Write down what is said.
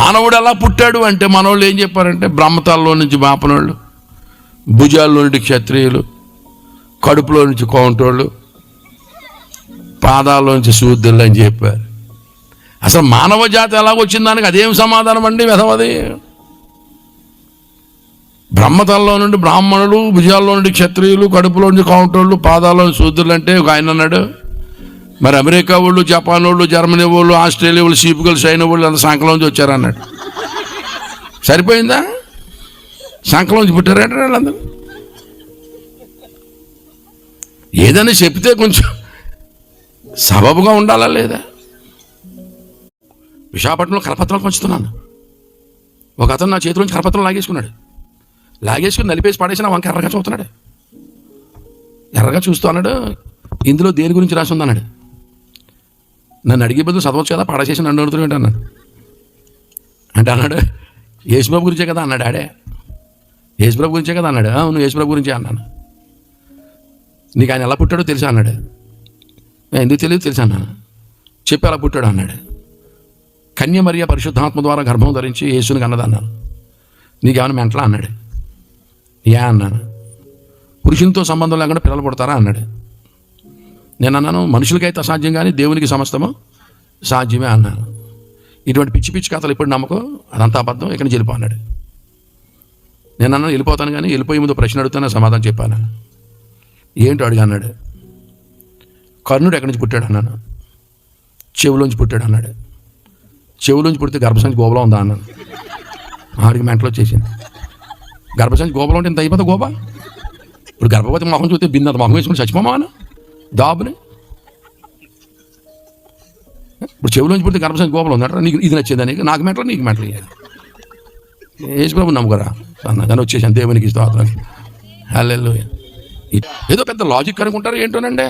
మానవుడు ఎలా పుట్టాడు అంటే మనోళ్ళు ఏం చెప్పారంటే బ్రహ్మతాల్లో నుంచి మాపనోళ్ళు భుజాల్లో నుండి క్షత్రియులు కడుపులో నుంచి కోంటోళ్ళు పాదాల్లో నుంచి శూద్రులు అని చెప్పారు. అసలు మానవ జాతి ఎలా దానికి అదేం సమాధానం అండి వెధవది? బ్రహ్మతల్లో నుండి బ్రాహ్మణులు భుజాల్లో నుండి క్షత్రియులు కడుపులో నుండి కౌంటోళ్ళు పాదాల్లో నుండి శూద్రులు అంటే ఒక ఆయన అన్నాడు మరి అమెరికా వాళ్ళు జపాన్ వాళ్ళు జర్మనీ వాళ్ళు ఆస్ట్రేలియా వాళ్ళు సీపుగల్ చైనా వాళ్ళు అంత సంకలంచి నుంచి వచ్చారు అన్నాడు. సరిపోయిందా? సంకలంచి నుంచి వాళ్ళందరూ? ఏదైనా చెప్తే కొంచెం సబబుగా ఉండాలా లేదా? విశాఖపట్నంలో కరపత్రాలు పంచుతున్నాను. ఒక అతను నా చేతిలోంచి కరపత్రం లాగేసుకున్నాడు. లాగేసుకుని నలిపేసి పడేసి నా వంక ఎర్రగా చూస్తున్నాడు. ఎర్రగా చూస్తూ అన్నాడు ఇందులో దేని గురించి రాసి ఉంది అన్నాడు నన్ను అడిగే బదులు చదవచ్చు కదా పాడచేసి నన్ను అడుగుతూ అన్నాడు. అంటే అన్నాడు యేసుబాబు గురించే కదా అన్నాడు ఆడే. యేసుబాబు గురించే కదా అన్నాడు. అవును యేసుబాబు గురించే అన్నాను. నీకు ఆయన ఎలా పుట్టాడో తెలుసా అన్నాడు. ఎందుకు తెలియదు తెలుసా అన్నాను. చెప్పి అలా పుట్టాడు అన్నాడు. కన్య మరియ పరిశుద్ధాత్మ ద్వారా గర్భం ధరించి యేసుని కన్నది అన్నాను నీకేమైనా మెంటలా అన్నాడు. యా అన్నాను. పురుషునితో సంబంధం లేకుండా పిల్లలు పుడతారా అన్నాడు. నేను అన్నాను మనుషులకైతే అసాధ్యం కానీ దేవునికి సమస్తము సాధ్యమే అన్నాను. ఇటువంటి పిచ్చి పిచ్చి కథలు ఎప్పుడు నమ్మకం? అదంతా అబద్ధం ఇక్కడ నుంచి వెళ్ళిపో అన్నాడు. నేను అన్నాను వెళ్ళిపోతాను కానీ వెళ్ళిపోయే ముందు ప్రశ్న అడుగుతాను సమాధానం చెప్పాను ఏంటో అడిగా అన్నాడు. కర్ణుడు ఎక్కడి నుంచి పుట్టాడు అన్నాను. చెవులోంచి పుట్టాడు అన్నాడు. చెవులోంచి పుడితే గర్భసంచి గోబలో ఉందా అన్నాను. ఆడికి మెంటలో వచ్చేసింది. గర్భసంచి గోబలో ఉంటే ఇంత అయిపోతా గోబా ఇప్పుడు గర్భవతి మొహం చూస్తే బిందంత మొహం వేసుకుని చచ్చిపోమా అన్నా దాబుని? ఇప్పుడు చెవులోంచి పుడితే గర్భసంచి గోపలు ఉందంటారా నీకు ఇది నచ్చిందా నీకు? నాకు మెంటలు నీకు మెంటలు యేసు ప్రభు నమ్ముకరా అన్న కానీ వచ్చేసాను దేవునికి స్తోత్రం హల్లెలూయా. ఏదో పెద్ద లాజిక్ అనుకుంటారు ఏంటోనండి?